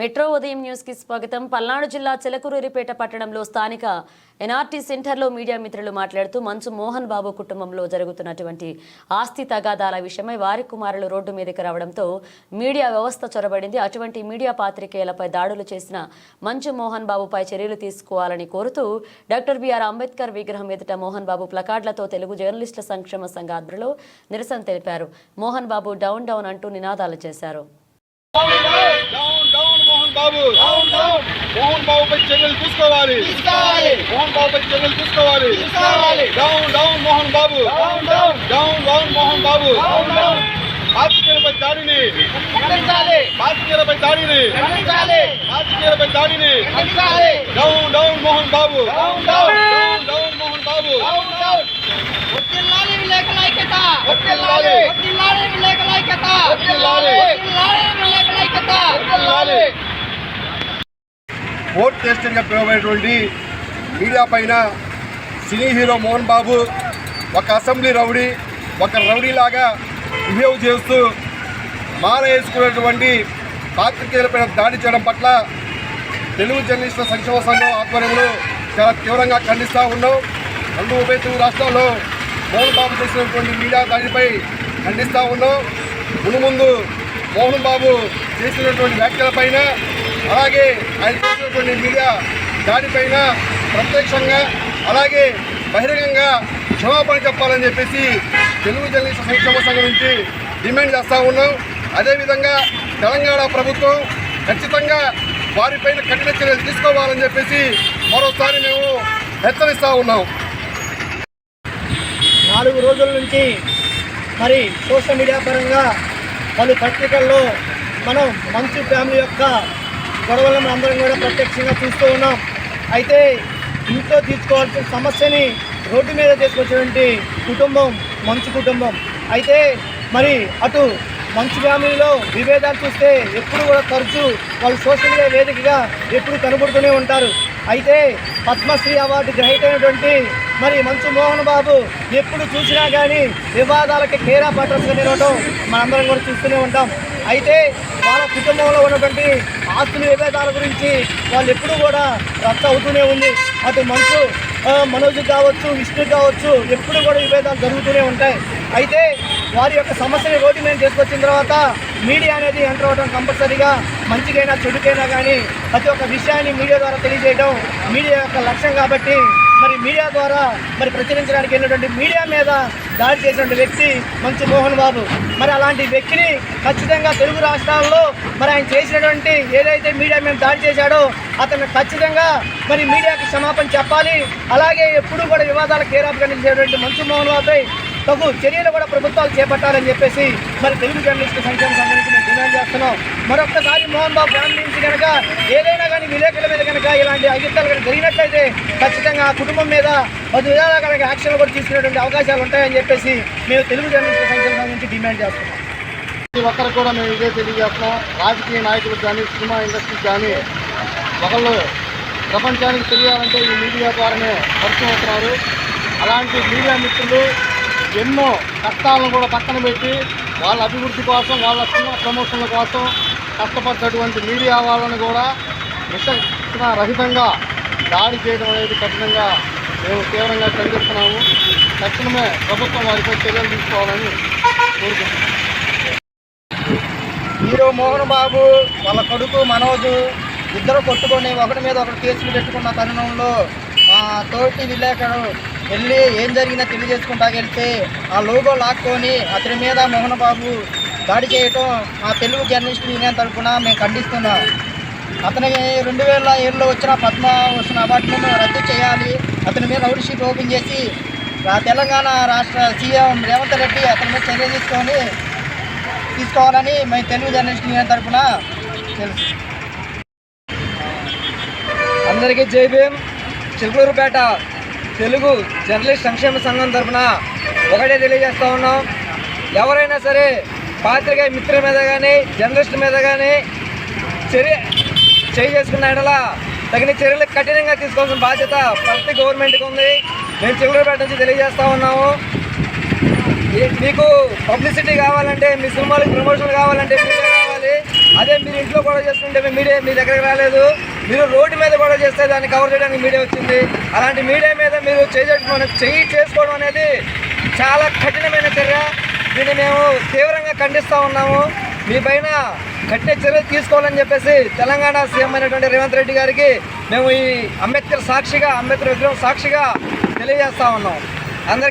Metro ఉదయం న్యూస్కి స్వాగతం. పల్నాడు జిల్లా చిలకలూరిపేట పట్టణంలో స్థానిక ఎన్ఆర్టీ సెంటర్లో మీడియా మిత్రులు మాట్లాడుతూ మంచు మోహన్ బాబు కుటుంబంలో జరుగుతున్నటువంటి ఆస్తి తగాదాల విషయమై వారి కుమారులు రోడ్డు మీదకి రావడంతో మీడియా వ్యవస్థ చొరబడింది. అటువంటి మీడియా పాత్రికేయులపై దాడులు చేసిన మంచు మోహన్ బాబుపై చర్యలు తీసుకోవాలని కోరుతూ డాక్టర్ బిఆర్ అంబేద్కర్ విగ్రహం ఎదుట మోహన్ బాబు ప్లకార్డులతో తెలుగు జర్నలిస్టుల సంక్షేమ సంఘ ఆధ్వర్యంలో నిరసన తెలిపారు. మోహన్ బాబు డౌన్ డౌన్ అంటూ నినాదాలు చేశారు down down Mohan Babu down down Mohan Babu పై చర్యలు తీసుకోవాలి తీసుకోవాలి మోహన్ బాబు పై చర్యలు తీసుకోవాలి తీసుకోవాలి down down Mohan Babu down down down down Mohan Babu down down పాతికేయులపై దాడిని ఖండించాలి పాతికేయులపై దాడిని ఖండించాలి పాతికేయులపై దాడిని ఖండించాలి down down Mohan Babu down down down down Mohan Babu down down వర్ధిల్లాలి విలేకరుల ఐక్యత వర్ధిల్లాలి. కోర్ట్ టెస్టర్గా పిలువబడినటువంటి మీడియా పైన సినీ హీరో మోహన్ బాబు ఒక అసెంబ్లీ రౌడీ ఒక రౌడీలాగా బిహేవ్ చేస్తూ మాల వేసుకున్నటువంటి పాత్రికేయులపైన దాడి చేయడం పట్ల తెలుగు జర్నలిస్టుల సంక్షేమ సంఘం ఆధ్వర్యంలో చాలా తీవ్రంగా ఖండిస్తూ ఉన్నాం. రెండు ఉభయ తెలుగు రాష్ట్రాల్లో మోహన్ బాబు చేసినటువంటి మీడియా దాడిపై ఖండిస్తూ ఉన్నాం. మునుముందు మోహన్ బాబు చేసినటువంటి వ్యాఖ్యలపైన అలాగే ఆయన చేసినటువంటి మీడియా దానిపైన ప్రత్యక్షంగా అలాగే బహిరంగంగా క్షమాపణ చెప్పాలని చెప్పేసి తెలుగు జర్నలిస్ట్ సంక్షేమ సంఘం నుంచి డిమాండ్ చేస్తూ ఉన్నాం. అదేవిధంగా తెలంగాణ ప్రభుత్వం ఖచ్చితంగా వారిపైన కఠిన చర్యలు తీసుకోవాలని చెప్పేసి మరోసారి మేము హెచ్చరిస్తూ ఉన్నాం. నాలుగు రోజుల నుంచి మరి సోషల్ మీడియా పరంగా పలు పత్రికల్లో మనం మంచు ఫ్యామిలీ యొక్క గొడవలను అందరం కూడా ప్రత్యక్షంగా చూస్తూ ఉన్నాం. అయితే ఇంట్లో తీర్చుకోవాల్సిన సమస్యని రోడ్డు మీద తీసుకొచ్చినటువంటి కుటుంబం మంచు కుటుంబం. అయితే మరి అటు మంచు ఫ్యామిలీలో విభేదాలు చూస్తే ఎప్పుడు కూడా తరచూ వాళ్ళు సోషల్ మీడియా వేదికగా ఎప్పుడు కనబడుతూనే ఉంటారు. అయితే పద్మశ్రీ అవార్డు గ్రహీత అయినటువంటి మరి మంచు మోహన్ బాబు ఎప్పుడు చూసినా కానీ వివాదాలకి కేరా పట్టర్స్గా నిలవడం మనందరం కూడా చూస్తూనే ఉంటాం. అయితే వాళ్ళ కుటుంబంలో ఉన్నటువంటి ఆస్తుల విభేదాల గురించి వాళ్ళు ఎప్పుడూ కూడా రచ్చ అవుతూనే ఉంది. అటు మంచు మనోజ్ కావచ్చు విష్ణు కావచ్చు ఎప్పుడు కూడా విభేదాలు జరుగుతూనే ఉంటాయి. అయితే వారి యొక్క సమస్యని రోడ్డు మీద తీసుకొచ్చిన తర్వాత మీడియా అనేది ఎంటర్ అవ్వడం కంపల్సరీగా మంచికైనా చెడుకైనా కానీ ప్రతి ఒక్క విషయాన్ని మీడియా ద్వారా తెలియజేయడం మీడియా యొక్క లక్ష్యం కాబట్టి మరి మీడియా ద్వారా మరి ప్రచురించడానికి వెళ్ళినటువంటి మీడియా మీద దాడి చేసినటువంటి వ్యక్తి మంచు మోహన్ బాబు. మరి అలాంటి వ్యక్తిని ఖచ్చితంగా తెలుగు రాష్ట్రాల్లో మరి ఆయన చేసినటువంటి ఏదైతే మీడియా మీద దాడి చేశాడో అతను ఖచ్చితంగా మరి మీడియాకి క్షమాపణ చెప్పాలి. అలాగే ఎప్పుడూ కూడా వివాదాలకు కేరాపుగా కనిపించేటువంటి మంచు మోహన్ బాబుపై తగు చర్యలు కూడా ప్రభుత్వాలు చేపట్టాలని చెప్పేసి మరి తెలుగు జర్నలిస్టు సంక్షేమ సంబంధించి మేము డిమాండ్ చేస్తున్నాం. మరొక్కసారి మోహన్ బాబు ఫ్యామిలీ నుంచి కనుక ఏదైనా కానీ విలేకరుల మీద కనుక ఇలాంటి అగిత్తాలు కనుక జరిగినట్లయితే ఖచ్చితంగా ఆ కుటుంబం మీద పది విధాల కనుక యాక్షన్లు కూడా తీసుకునేటువంటి అవకాశాలు ఉంటాయని చెప్పేసి మేము తెలుగు జర్నలిస్టు సంక్షేమ సంఘం నుంచి డిమాండ్ చేస్తున్నాం. ప్రతి ఒక్కరు కూడా మేము ఇదే తెలియజేస్తున్నాం. రాజకీయ నాయకులకు కానీ సినిమా ఇండస్ట్రీకి కానీ ఒకళ్ళు ప్రపంచానికి తెలియాలంటే ఈ మీడియా ద్వారానే పరిచయం అవుతున్నారు. అలాంటి మీడియా మిత్రులు ఎన్నో కష్టాలను కూడా పక్కన పెట్టి వాళ్ళ అభివృద్ధి కోసం వాళ్ళ సినిమా ప్రమోషన్ల కోసం కష్టపడ్డటువంటి మీడియా వాళ్ళని కూడా విషక్షణ రహితంగా దాడి చేయడం అనేది కఠినంగా మేము తీవ్రంగా ఖండిస్తున్నాము. తక్షణమే ప్రభుత్వం వారిపై చర్యలు తీసుకోవాలని కోరుకుంటున్నాం హీరో మోహన్ బాబు వాళ్ళ కొడుకు మనోజు ఇద్దరు కొట్టుకొని ఒకటి మీద ఒకటి కేసులు పెట్టుకున్న తరుణంలో తోటి విలేకరు వెళ్ళి ఏం జరిగిందో తెలియజేసుకుంటా వెళ్తే ఆ లోగో లాక్కొని అతని మీద మోహన్ బాబు దాడి చేయటం మా తెలుగు జర్నలిస్ట్ యూనియన్ తరఫున మేము ఖండిస్తున్నాం. అతనికి రెండు వేల ఏడులో వచ్చిన పద్మభూషణ్ అవార్డును రద్దు చేయాలి. అతని మీద రౌడ్ షీట్ ఓపెన్ చేసి ఆ తెలంగాణ రాష్ట్ర సీఎం రేవంత్ రెడ్డి అతని మీద చర్య తీసుకొని తీసుకోవాలని మేము తెలుగు జర్నలిస్ట్ యూనియన్ తరఫున తెలుసు. అందరికీ జై భీమ్. చిలుకూరుపేట తెలుగు జర్నలిస్ట్ సంక్షేమ సంఘం తరఫున ఒకటే తెలియజేస్తూ ఉన్నాం. ఎవరైనా సరే పాత్రికేయ మిత్రుల మీద కానీ జర్నలిస్ట్ మీద కానీ చర్య చేసుకున్న ఎడల తగిన చర్యలు కఠినంగా తీసుకోవాల్సిన బాధ్యత ప్రతి గవర్నమెంట్కి ఉంది. మేము చిలుకూరుపేట నుంచి తెలియజేస్తూ ఉన్నాము. మీకు పబ్లిసిటీ కావాలంటే మీ సినిమాలకు ప్రమోషన్ కావాలంటే మీడియా కావాలి అదే మీరు ఇంట్లో కూడా చేస్తుంటే మీ మీడియా మీ దగ్గరకు రాలేదు. మీరు రోడ్డు మీద గొడవ చేస్తే దాన్ని కవర్ చేయడానికి మీడియా వచ్చింది. అలాంటి మీడియా మీద మీరు చేయడం చెయ్యి చేసుకోవడం అనేది చాలా కఠినమైన చర్య. దీన్ని మేము తీవ్రంగా ఖండిస్తూ ఉన్నాము. మీ పైన కఠిన చర్యలు తీసుకోవాలని చెప్పేసి తెలంగాణ సీఎం అయినటువంటి రేవంత్ రెడ్డి గారికి మేము ఈ అంబేద్కర్ సాక్షిగా అంబేద్కర్ విగ్రహం సాక్షిగా తెలియజేస్తూ ఉన్నాం. అందరికీ